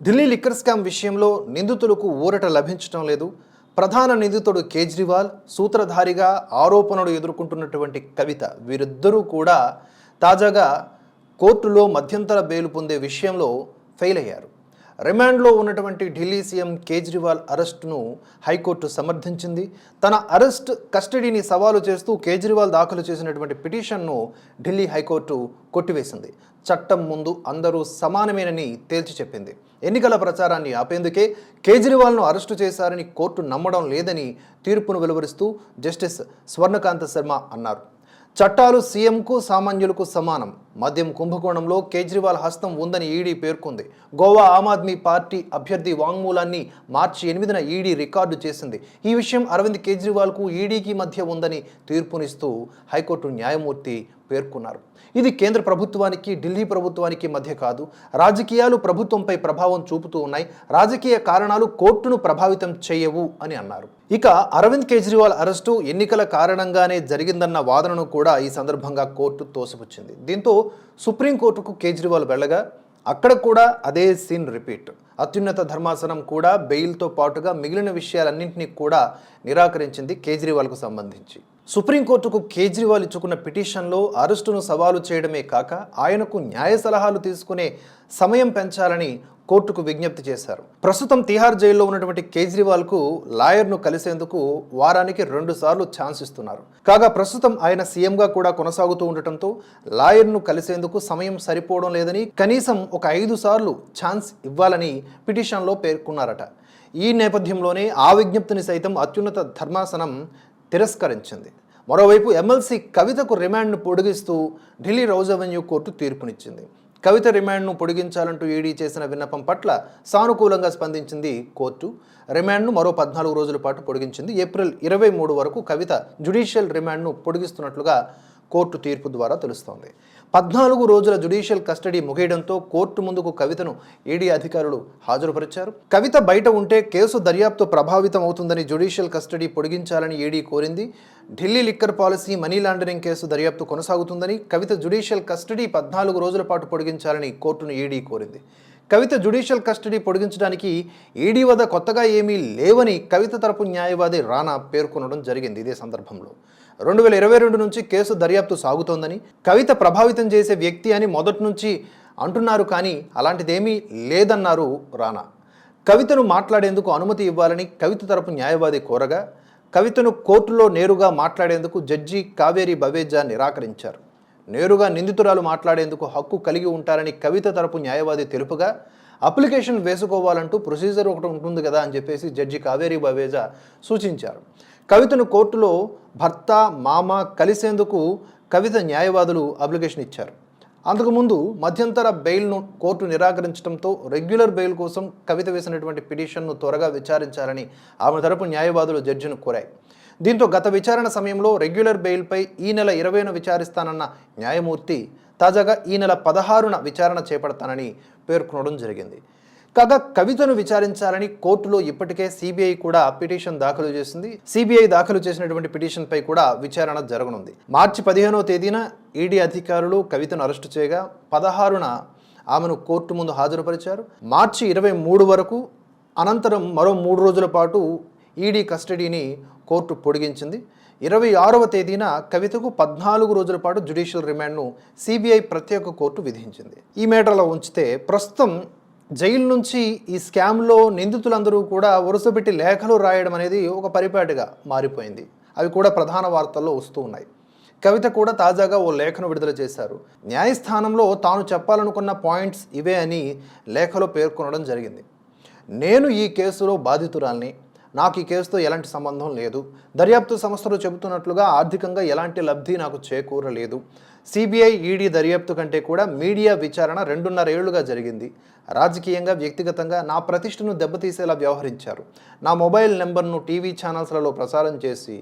Delhi liquor scam విషయంలో నిందితులకు ఊరట లభించడం లేదు. ప్రధాన నిందితుడు కేజ్రీవాల్ సూత్రధారిగా ఆరోపణలు ఎదుర్కొంటున్నటువంటి కవిత వీరిద్దరూ కూడా తాజాగా కోర్టులో మధ్యంతర బెయిల్ పొందే విషయంలో ఫెయిల్ అయ్యారు. రిమాండ్లో ఉన్నటువంటి ఢిల్లీ సీఎం కేజ్రీవాల్ అరెస్టును హైకోర్టు సమర్థించింది. తన అరెస్ట్ కస్టడీని సవాలు చేస్తూ కేజ్రీవాల్ దాఖలు చేసినటువంటి పిటిషన్ను ఢిల్లీ హైకోర్టు కొట్టివేసింది. చట్టం ముందు అందరూ సమానమేనని తేల్చి చెప్పింది. ఎన్నికల ప్రచారాన్ని ఆపేందుకే కేజ్రీవాల్ను అరెస్టు చేశారని కోర్టు నమ్మడం లేదని తీర్పును వెలువరిస్తూ జస్టిస్ స్వర్ణకాంత శర్మ అన్నారు. చట్టాలు సీఎంకు సామాన్యులకు సమానం. మద్యం కుంభకోణంలో కేజ్రీవాల్ హస్తం ఉందని ఈడీ పేర్కొంది. గోవా ఆమ్ ఆద్మీ పార్టీ అభ్యర్థి వాంగ్మూలాన్ని మార్చి ఎనిమిదిన ఈడీ రికార్డు చేసింది. ఈ విషయం అరవింద్ కేజ్రీవాల్కు ఈడీకి మధ్య ఉందని తీర్పునిస్తూ హైకోర్టు న్యాయమూర్తి పేర్కొన్నారు. ఇది కేంద్ర ప్రభుత్వానికి ఢిల్లీ ప్రభుత్వానికి మధ్య కాదు. రాజకీయాలు ప్రభుత్వంపై ప్రభావం చూపుతూ ఉన్నాయి. రాజకీయ కారణాలు కోర్టును ప్రభావితం చేయవు అని అన్నారు. ఇక అరవింద్ కేజ్రీవాల్ అరెస్టు ఎన్నికల కారణంగానే జరిగిందన్న వాదనను కూడా ఈ సందర్భంగా కోర్టు తోసిపుచ్చింది. దీంతో సుప్రీంకోర్టుకు కేజ్రీవాల్ వెళ్ళగా అక్కడ కూడా అదే సీన్ రిపీట్. అత్యున్నత ధర్మాసనం కూడా బెయిల్తో పాటుగా మిగిలిన విషయాలన్నింటినీ కూడా నిరాకరించింది కేజ్రీవాల్కు సంబంధించి. సుప్రీంకోర్టుకు కేజ్రీవాల్ ఇచ్చుకున్న పిటిషన్లో అరెస్టును సవాలు చేయడమే కాక ఆయనకు న్యాయ సలహాలు తీసుకునే సమయం పెంచాలని కోర్టుకు విజ్ఞప్తి చేశారు. ప్రస్తుతం తిహార్ జైల్లో ఉన్నటువంటి కేజ్రీవాల్కు లాయర్ను కలిసేందుకు వారానికి రెండు సార్లు ఛాన్స్ ఇస్తున్నారు. కాగా ప్రస్తుతం ఆయన సీఎంగా కూడా కొనసాగుతూ ఉండటంతో లాయర్ను కలిసేందుకు సమయం సరిపోవడం లేదని కనీసం ఒక ఐదు సార్లు ఛాన్స్ ఇవ్వాలని పిటిషన్లో పేర్కొన్నారట. ఈ నేపథ్యంలోనే ఆ విజ్ఞప్తిని సైతం అత్యున్నత ధర్మాసనం తిరస్కరించింది. మరోవైపు ఎమ్మెల్సీ కవితకు రిమాండ్ను పొడిగిస్తూ ఢిల్లీ రౌజ్ అవెన్యూ కోర్టు తీర్పునిచ్చింది. కవిత రిమాండ్ను పొడిగించాలంటూ ఈడీ చేసిన విన్నపం పట్ల సానుకూలంగా స్పందించింది కోర్టు. రిమాండ్ను మరో పద్నాలుగు రోజుల పాటు పొడిగించింది. ఏప్రిల్ ఇరవై మూడు వరకు కవిత జ్యుడిషియల్ రిమాండ్ను పొడిగిస్తున్నట్లుగా కోర్టు తీర్పు ద్వారా తెలుస్తోంది. పద్నాలుగు రోజుల జుడిషియల్ కస్టడీ ముగియడంతో కోర్టు ముందుకు కవితను ఈడీ అధికారులు హాజరుపరిచారు. కవిత బయట ఉంటే కేసు దర్యాప్తు ప్రభావితం అవుతుందని జుడిషియల్ కస్టడీ పొడిగించాలని ఈడీ కోరింది. Delhi liquor policy money laundering case దర్యాప్తు కొనసాగుతుందని కవిత జుడిషియల్ కస్టడీ పద్నాలుగు రోజుల పాటు పొడిగించాలని కోర్టును ఈడీ కోరింది. కవిత జుడిషియల్ కస్టడీ పొడిగించడానికి ఈడీ వద్ద కొత్తగా ఏమీ లేవని కవిత తరపు న్యాయవాది రానా పేర్కొనడం జరిగింది. ఇదే సందర్భంలో రెండు వేల ఇరవై రెండు నుంచి కేసు దర్యాప్తు సాగుతోందని కవిత ప్రభావితం చేసే వ్యక్తి అని మొదటి నుంచి అంటున్నారు కానీ అలాంటిదేమీ లేదన్నారు రానా. కవితను మాట్లాడేందుకు అనుమతి ఇవ్వాలని కవిత తరపు న్యాయవాది కోరగా కవితను కోర్టులో నేరుగా మాట్లాడేందుకు జడ్జి కావేరి బవేజా నిరాకరించారు. నేరుగా నిందితురాలు మాట్లాడేందుకు హక్కు కలిగి ఉంటారని కవిత తరపు న్యాయవాది తెలుపుగా అప్లికేషన్ వేసుకోవాలంటూ ప్రొసీజర్ ఒకటి ఉంటుంది కదా అని చెప్పేసి జడ్జి కావేరి బవేజా సూచించారు. కవితను కోర్టులో భర్త మామ కలిసేందుకు కవిత న్యాయవాదులు అప్లికేషన్ ఇచ్చారు. అంతకుముందు మధ్యంతర బెయిల్ను కోర్టు నిరాకరించడంతో రెగ్యులర్ బెయిల్ కోసం కవిత వేసినటువంటి పిటిషన్ను త్వరగా విచారించాలని ఆమె తరపు న్యాయవాదులు జడ్జిను కోరాయి. దీంతో గత విచారణ సమయంలో రెగ్యులర్ బెయిల్పై ఈ నెల ఇరవైన విచారిస్తానన్న న్యాయమూర్తి తాజాగా ఈ నెల పదహారున విచారణ చేపడతానని పేర్కొనడం జరిగింది. కాగా కవితను విచారించాలని కోర్టులో ఇప్పటికే సిబిఐ కూడా పిటిషన్ దాఖలు చేసింది. సిబిఐ దాఖలు చేసినటువంటి పిటిషన్పై కూడా విచారణ జరగనుంది. మార్చి పదిహేనవ తేదీన ఈడీ అధికారులు కవితను అరెస్టు చేయగా పదహారున ఆమెను కోర్టు ముందు హాజరుపరిచారు. మార్చి ఇరవై మూడు వరకు అనంతరం మరో మూడు రోజుల పాటు ఈడీ కస్టడీని కోర్టు పొడిగించింది. ఇరవై ఆరవ తేదీన కవితకు పద్నాలుగు రోజుల పాటు జ్యుడిషియల్ రిమాండ్ను సిబిఐ ప్రత్యేక కోర్టు విధించింది. ఈ మేటలో ఉంచితే ప్రస్తుతం జైలు నుంచి ఈ స్కామ్లో నిందితులందరూ కూడా వరుసపెట్టి లేఖలు రాయడం అనేది ఒక పరిపాటిగా మారిపోయింది. అవి కూడా ప్రధాన వార్తల్లో వస్తూ ఉన్నాయి. కవిత కూడా తాజాగా ఓ లేఖను విడుదల చేశారు. న్యాయస్థానంలో తాను చెప్పాలనుకున్న పాయింట్స్ ఇవే అని లేఖలో పేర్కొనడం జరిగింది. నేను ఈ కేసులో బాధితురాల్ని నాకు ఈ కేసుతో ఎలాంటి సంబంధం లేదు. దర్యాప్తు సంస్థలు చెబుతున్నట్లుగా ఆర్థికంగా ఎలాంటి లబ్ధి నాకు చేకూరలేదు. సిబిఐ ఈడీ దర్యాప్తు కంటే కూడా మీడియా విచారణ రెండున్నర ఏళ్ళుగా జరిగింది. రాజకీయంగా వ్యక్తిగతంగా నా ప్రతిష్టను దెబ్బతీసేలా వ్యవహరించారు. నా మొబైల్ నెంబర్ను టీవీ ఛానల్స్లలో ప్రసారం చేసి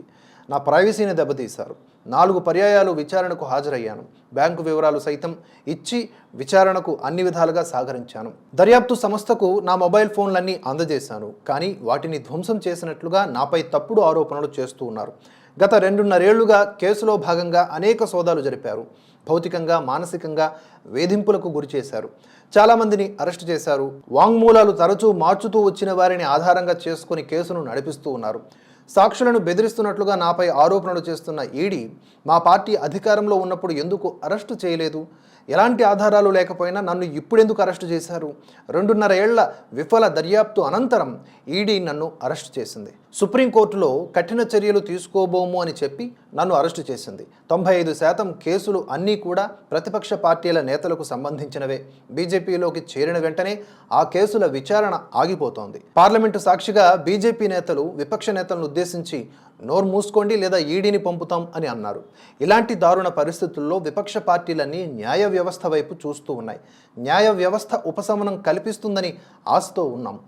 నా ప్రైవసీని దెబ్బతీశారు. నాలుగు పర్యాయాలు విచారణకు హాజరయ్యాను. బ్యాంకు వివరాలు సైతం ఇచ్చి విచారణకు అన్ని విధాలుగా సాగరించాను. దర్యాప్తు సంస్థకు నా మొబైల్ ఫోన్లన్నీ అందజేశాను. కానీ వాటిని ధ్వంసం చేసినట్లుగా నాపై తప్పుడు ఆరోపణలు చేస్తూ ఉన్నారు. గత రెండున్నరేళ్ళుగా కేసులో భాగంగా అనేక సోదాలు జరిపారు. భౌతికంగా మానసికంగా వేధింపులకు గురి చేశారు. చాలామందిని అరెస్టు చేశారు. వాంగ్మూలాలు తరచూ మార్చుతూ వచ్చిన వారిని ఆధారంగా చేసుకుని కేసును నడిపిస్తూ ఉన్నారు. సాక్షులను బెదిరిస్తున్నట్లుగా నాపై ఆరోపణలు చేస్తున్న ఈడీ మా పార్టీ అధికారంలో ఉన్నప్పుడు ఎందుకు అరెస్టు చేయలేదు? ఎలాంటి ఆధారాలు లేకపోయినా నన్ను ఇప్పుడెందుకు అరెస్టు చేశారు? రెండున్నర ఏళ్ళ విఫల దర్యాప్తు అనంతరం ఈడీ నన్ను అరెస్టు చేసింది. సుప్రీంకోర్టులో కఠిన చర్యలు తీసుకోబోము అని చెప్పి నన్ను అరెస్టు చేసింది. తొంభై ఐదు శాతం కేసులు అన్నీ కూడా ప్రతిపక్ష పార్టీల నేతలకు సంబంధించినవే. బీజేపీలోకి చేరిన వెంటనే ఆ కేసుల విచారణ ఆగిపోతోంది. పార్లమెంటు సాక్షిగా బీజేపీ నేతలు విపక్ష నేతలను ఉద్దేశించి నోరు మూసుకోండి లేదా ఈడీని పంపుతాం అని అన్నారు. ఇలాంటి దారుణ పరిస్థితుల్లో విపక్ష పార్టీలన్నీ న్యాయ వ్యవస్థ వైపు చూస్తూ ఉన్నాయి. న్యాయ వ్యవస్థ ఉపశమనం కల్పిస్తుందని ఆశతో ఉన్నాం.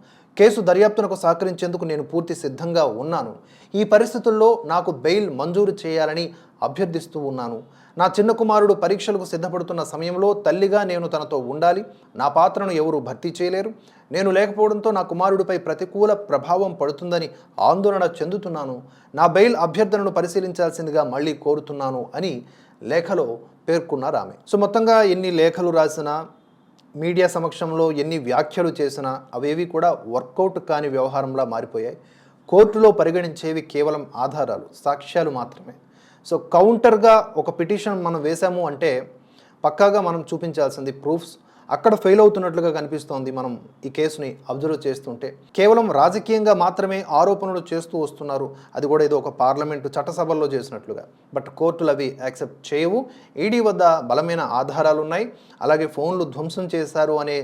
కేసు దర్యాప్తునకు సహకరించేందుకు నేను పూర్తి సిద్ధంగా ఉన్నాను. ఈ పరిస్థితుల్లో నాకు బెయిల్ మంజూరు చేయాలని అభ్యర్థిస్తూ ఉన్నాను. నా చిన్న కుమారుడు పరీక్షలకు సిద్ధపడుతున్న సమయంలో తల్లిగా నేను తనతో ఉండాలి. నా పాత్రను ఎవరూ భర్తీ చేయలేరు. నేను లేకపోవడంతో నా కుమారుడిపై ప్రతికూల ప్రభావం పడుతుందని ఆందోళన చెందుతున్నాను. నా బెయిల్ అభ్యర్థనను పరిశీలించాల్సిందిగా మళ్ళీ కోరుతున్నాను అని లేఖలో పేర్కొన్నారు ఆమె. సో మొత్తంగా ఎన్ని లేఖలు రాసినా మీడియా సమక్షంలో ఎన్ని వ్యాఖ్యలు చేసినా అవేవి కూడా వర్కౌట్ కాని వ్యవహారంలా మారిపోయాయి. కోర్టులో పరిగణించేవి కేవలం ఆధారాలు సాక్ష్యాలు మాత్రమే. సో కౌంటర్గా ఒక పిటిషన్ మనం వేశాము అంటే పక్కాగా మనం చూపించాల్సింది ప్రూఫ్స్. అక్కడ ఫెయిల్ అవుతున్నట్లుగా కనిపిస్తోంది మనం ఈ కేసుని అబ్జర్వ్ చేస్తుంటే. కేవలం రాజకీయంగా మాత్రమే ఆరోపణలు చేస్తూ వస్తున్నారు. అది కూడా ఏదో ఒక పార్లమెంటు చట్టసభల్లో చేసినట్లుగా. బట్ కోర్టులు అవి యాక్సెప్ట్ చేయవు. ఈడీ వద్ద బలమైన ఆధారాలు ఉన్నాయి. అలాగే ఫోన్లు ధ్వంసం చేశారు అనే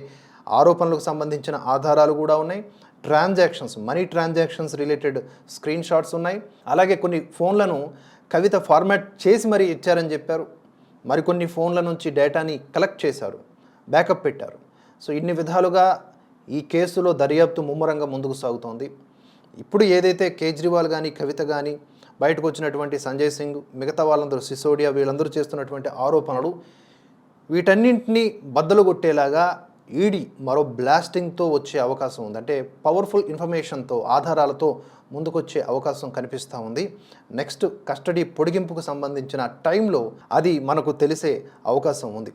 ఆరోపణలకు సంబంధించిన ఆధారాలు కూడా ఉన్నాయి. Transactions money transactions related screenshots ఉన్నాయి. అలాగే కొన్ని ఫోన్లను కవిత ఫార్మాట్ చేసి మరీ ఇచ్చారని చెప్పారు. మరికొన్ని ఫోన్ల నుంచి డేటాని కలెక్ట్ చేశారు. బ్యాకప్ పెట్టారు. సో ఇన్ని విధాలుగా ఈ కేసులో దర్యాప్తు ముమ్మరంగా ముందుకు సాగుతోంది. ఇప్పుడు ఏదైతే కేజ్రీవాల్ కానీ కవిత కానీ బయటకు వచ్చినటువంటి సంజయ్ సింగ్ మిగతా వాళ్ళందరూ సిసోడియా వీళ్ళందరూ చేస్తున్నటువంటి ఆరోపణలు వీటన్నింటినీ బద్దలు కొట్టేలాగా ఈడీ మరో బ్లాస్టింగ్తో వచ్చే అవకాశం ఉంది. అంటే పవర్ఫుల్ ఇన్ఫర్మేషన్తో ఆధారాలతో ముందుకొచ్చే అవకాశం కనిపిస్తూ ఉంది. నెక్స్ట్ కస్టడీ పొడిగింపుకు సంబంధించిన టైంలో అది మనకు తెలిసే అవకాశం ఉంది.